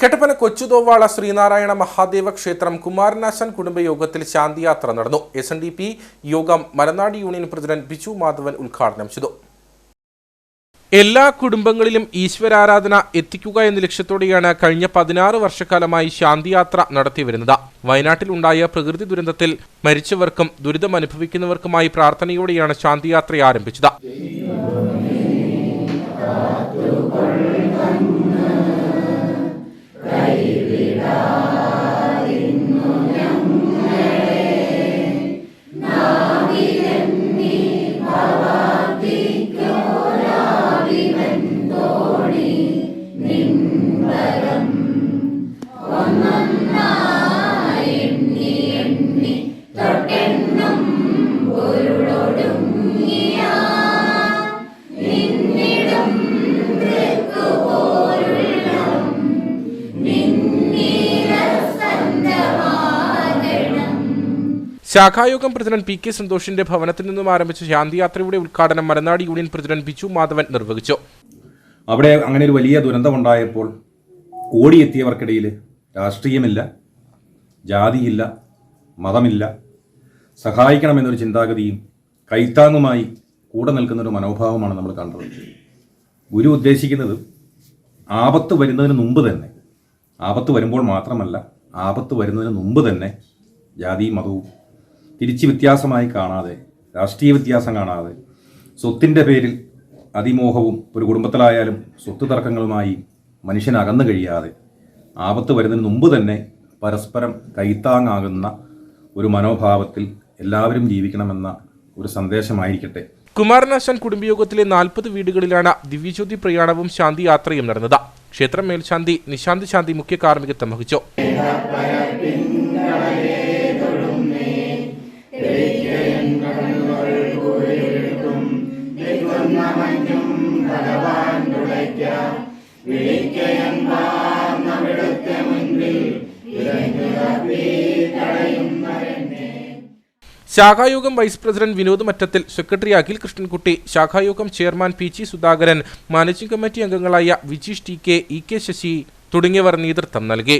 കെട്ടപ്പന കൊച്ചുതോവാള ശ്രീനാരായണ മഹാദേവ ക്ഷേത്രം കുമാരനാശൻ കുടുംബയോഗത്തിൽ ശാന്തിയാത്ര നടന്നു. S N D P യോഗം മലനാട് യൂണിയൻ പ്രസിഡന്റ് ബിജു മാധവൻ ഉദ്ഘാടനം ചെയ്തു. എല്ലാ കുടുംബങ്ങളിലും ഈശ്വരാരാധന എത്തിക്കുക എന്ന ലക്ഷ്യത്തോടെയാണ് കഴിഞ്ഞ പതിനാറ് വർഷക്കാലമായി ശാന്തിയാത്ര നടത്തിവരുന്നത് വയനാട്ടിലുണ്ടായ പ്രകൃതി ദുരന്തത്തിൽ മരിച്ചവർക്കും ദുരിതം അനുഭവിക്കുന്നവർക്കുമായി പ്രാർത്ഥനയോടെയാണ് ശാന്തിയാത്ര ആരംഭിച്ചത്. ശാഖായോഗം പ്രസിഡന്റ് പി കെ സന്തോഷിന്റെ ഭവനത്തിൽ നിന്നും ആരംഭിച്ച ശാന്തിയാത്രയുടെ ഉദ്ഘാടനം മലനാട് യൂണിയൻ പ്രസിഡന്റ് ബിജു മാധവൻ നിർവഹിച്ചു. അവിടെ അങ്ങനെ ഒരു വലിയ ദുരന്തമുണ്ടായപ്പോൾ ഓടിയെത്തിയവർക്കിടയിൽ രാഷ്ട്രീയമില്ല ജാതിയില്ല മതമില്ല. സഹായിക്കണമെന്നൊരു ചിന്താഗതിയും കൈത്താങ്ങുമായി കൂടെ നിൽക്കുന്നൊരു മനോഭാവമാണ് നമ്മൾ കണ്ടത്. ഗുരു ഉദ്ദേശിക്കുന്നത് ആപത്ത് വരുന്നതിന് മുമ്പ് തന്നെ ആപത്ത് വരുമ്പോൾ മാത്രമല്ല ആപത്ത് വരുന്നതിന് മുമ്പ് തന്നെ ജാതിയും മതവും തിരിച്ച് വ്യത്യാസമായി കാണാതെ രാഷ്ട്രീയ വ്യത്യാസം കാണാതെ സ്വത്തിന്റെ പേരിൽ അതിമോഹവും ഒരു കുടുംബത്തിലായാലും സ്വത്ത് തർക്കങ്ങളുമായി മനുഷ്യൻ അകന്നു കഴിയാതെ ആപത്ത് വരുന്നതിന് മുമ്പ് തന്നെ പരസ്പരം കൈത്താങ്ങാകുന്ന ഒരു മനോഭാവത്തിൽ എല്ലാവരും ജീവിക്കണമെന്ന ഒരു സന്ദേശമായിരിക്കട്ടെ. കുമാരനാശാൻ കുടുംബയോഗത്തിലെ നാൽപ്പത് വീടുകളിലാണ് ദിവ്യജ്യോതി പ്രയാണവും ശാന്തി യാത്രയും നടന്നത്. ക്ഷേത്രം മേൽശാന്തി നിശാന്ത് ശാന്തി മുഖ്യ കാർമ്മികത്വം വഹിച്ചു. ശാഖായോഗം vice president Vinod Mattathil secretary Akhil Krishnankutty ശാഖായോഗം chairman P G Sudhakaran managing committee അംഗങ്ങളായ Vijeesh T K E K Sasi തുടങ്ങിയവർ നേതൃത്വം നൽകി.